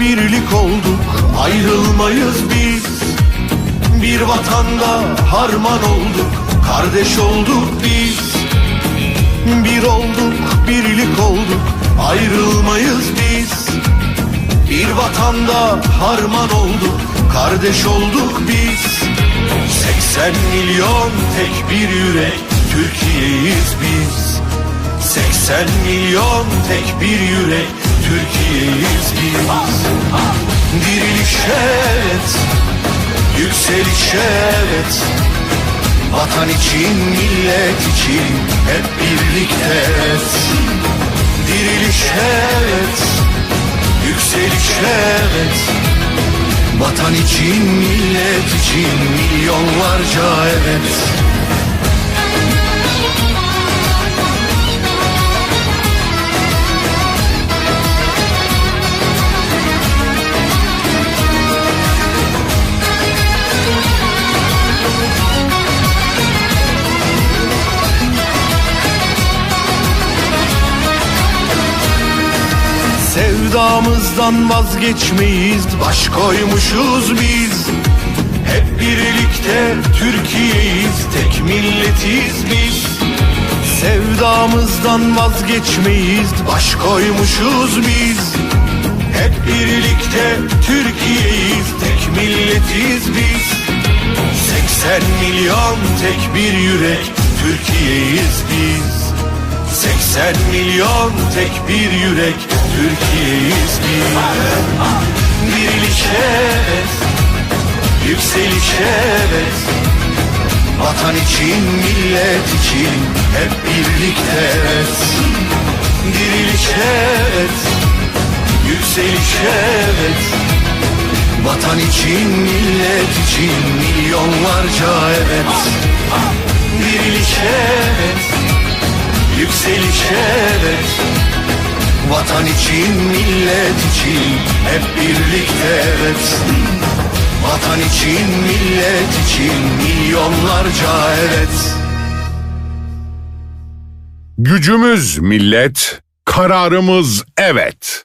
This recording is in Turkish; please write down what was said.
birlik olduk ayrılmayız biz. Bir vatanda harman olduk kardeş olduk biz. Bir olduk birlik olduk ayrılmayız biz. Bir vatanda harman olduk kardeş olduk biz. 80 milyon tek bir yürek Türkiye'yiz biz. 80 milyon tek bir yürek Türkiye'yiz biz. Diriliş evet Yükseliş evet Vatan için millet için Hep birlikte. Evet Diriliş evet Yükseliş evet Vatan için millet için Milyonlarca evet Sevdamızdan vazgeçmeyiz Baş koymuşuz biz. Hep birlikte Türkiye'yiz Tek milletiz biz. Sevdamızdan vazgeçmeyiz Baş koymuşuz biz. Hep birlikte Türkiye'yiz Tek milletiz biz. 80 milyon tek bir yürek Türkiye'yiz biz 80 milyon tek bir yürek Türkiye'yiz biz. Diriliş evet Yükseliş evet. Vatan için millet için Hep birlikte evet. Diriliş evet Yükseliş evet. Vatan için millet için Milyonlarca evet Yükseliş evet Vatan için millet için Hep birlikte evet Vatan için millet için Milyonlarca evet Gücümüz millet, kararımız evet.